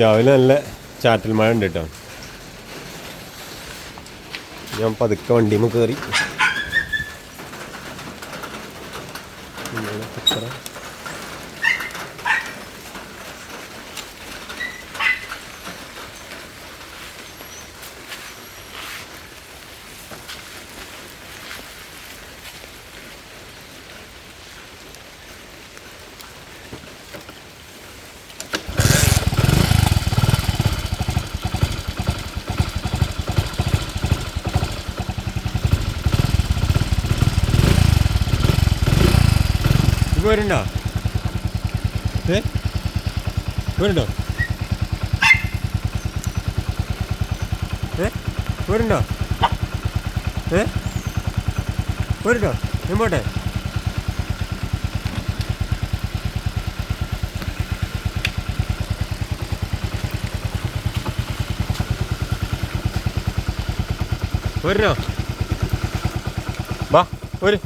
രാവിലെ നല്ല ചാറ്റൽ മഴ ഉണ്ട് കേട്ടോ. ഞാൻ പതുക്കെ വണ്ടിയിൽ കയറി ഇപ്പൊ വരുന്നുണ്ടോ ഏ? വരുന്നുണ്ടോ ഏ? വരുന്നുണ്ടോ ഏ? വരുന്നുണ്ടോ ഞാൻ പോട്ടെ. വരുന്നോ വാ വരും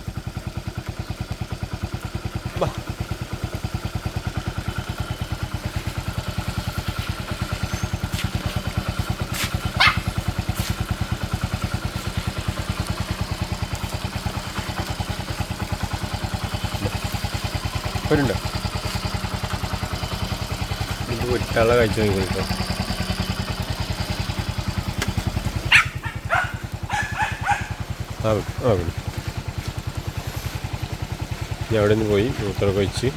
വരുന്നുണ്ടോ ഇത് വിട്ടാളെ കഴിച്ചു നോക്കിക്കോ ആ ആ ഞാൻ അവിടെ നിന്ന് പോയി മൂത്രമൊക്കെ കഴിച്ച്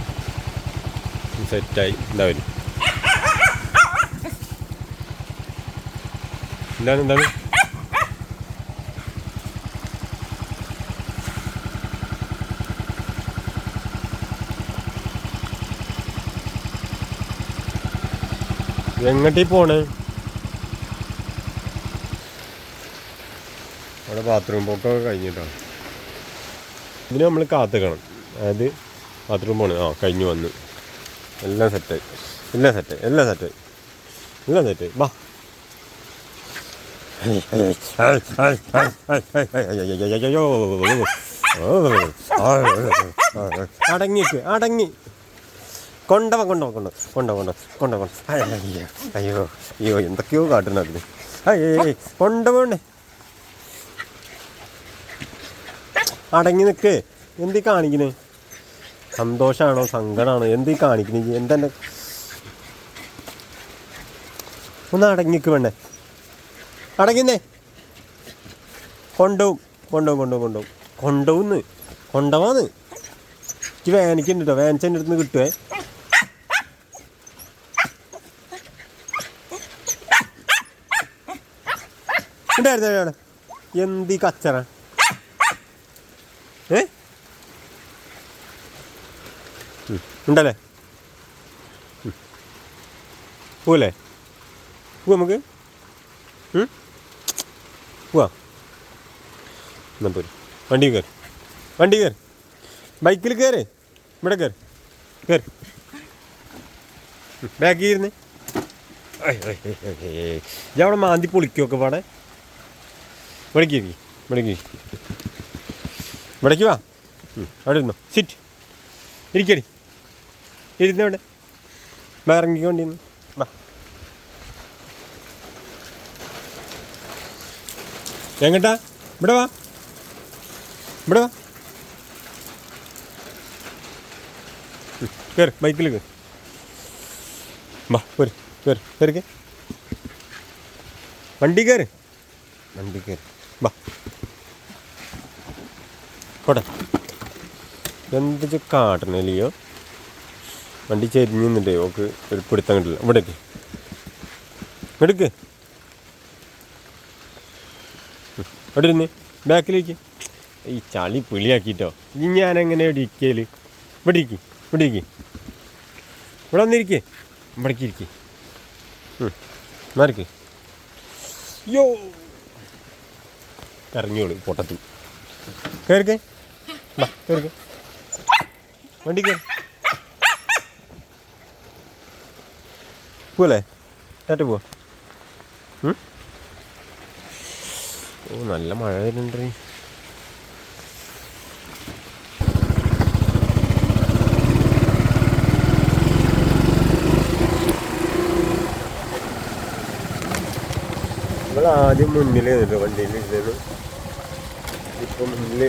സെറ്റായി. വരും. എന്താണ് എന്താണ്? എങ്ങോട്ടീ പോണേ? അവിടെ ബാത്റൂം പോക്കൊക്കെ കഴിഞ്ഞിട്ടാണ് ഇതിന് നമ്മൾ കാത്തുക്കണം. അതായത് ബാത്റൂം പോണ്. ആ കഴിഞ്ഞു വന്ന്. എല്ലാം സെറ്റായി എല്ലാം സെറ്റായി എല്ലാം സെറ്റായി എല്ലാം സെറ്റായി ബാ. അടങ്ങിക്ക് അടങ്ങി. കൊണ്ടവ കൊണ്ടോ കൊണ്ടോ കൊണ്ടോ കൊണ്ടോ കൊണ്ടോ കൊണ്ടോ. അയ്യോ അയ്യോ എന്തൊക്കെയോ കാട്ടുന്നു അതിന് അയ്യേ കൊണ്ടുപോണ്ടേ അടങ്ങി നിൽക്ക് എന്തി കാണിക്കണേ? സന്തോഷമാണോ സങ്കടമാണോ എന്തി കാണിക്കണേ? എന്തെന്നെ? ഒന്ന് അടങ്ങിക്ക് വേണ്ടേ അടങ്ങിന്നേ. കൊണ്ടോ കൊണ്ടോ കൊണ്ടോ കൊണ്ടോ കൊണ്ടോന്ന് കൊണ്ടുപോവാന്ന് എനിക്ക് വേനയ്ക്കുണ്ട് കേട്ടോ വേനച്ചെന്റെ അടുത്ത് നിന്ന് കിട്ടുവേ. ഉണ്ടായിരുന്നു വേണം എന്ത് കച്ചറ? ഏ? ഉണ്ടല്ലേ. പോവല്ലേ? പോവാ നമുക്ക്? പോവാ. എന്നാ പോര്. വണ്ടി കയറി. വണ്ടി കയറി. ബൈക്കിൽ കയറി. ഇവിടെ കയറി. കയറി. ബാക്കിൽ ഇരുന്ന്. അവിടെ മാന്തി പൊളിക്കുമൊക്കെ പാടെ. ഇവിടേക്ക് ഇരിക്കി ഇവിടേക്ക്. ഇവിടേക്ക് വാ. അവിടെ ഇരുന്നോ. സിറ്റ് ഇരിക്കടി ഇരുന്നവിടെ ഇറങ്ങിക്കൊണ്ടിരുന്നു. വാ എങ്ങട്ടാ? ഇവിടെ വാ. ഇവിടെ വാ. കയറി ബൈക്കിൽ കയറി വാ കയറി കയറി കയറി വണ്ടി കയറി വണ്ടി കയറി വാ. പോട്ടെ. എന്ത് കാട്ടണല്ലയോ വണ്ടി ചെരിഞ്ഞ് നിന്നിട്ടേ ഓക്ക് ഒരു പിടുത്തം കിട്ടില്ല. ഇവിടെ എടുക്ക്. അവിടെ ഇരുന്ന്? ബാക്കിലേക്ക്. ഈ ചളി പുളിയാക്കിട്ടോ. ഇനി ഞാൻ എങ്ങനെ ഇരിക്കൽ ഇവിടെ ഇരിക്കും ഇവിടെ ഇരിക്കും. ഇവിടെ വന്നിരിക്കേ. ഇവിടേക്ക് ഇരിക്കേ. മാറിക്ക് യോ ഇറങ്ങിയോളൂ പൊട്ടത്തിൽ. കയറിക്കേ വാ കയറിക്കേ വണ്ടി കയറി പോലെ ടാറ്റ പോവാ ഓ നല്ല മഴ വരുന്നുണ്ട്. നമ്മൾ ആദ്യം മുന്നിൽ വണ്ടിയിൽ ഇരുന്നു ഇപ്പം മുന്നിൽ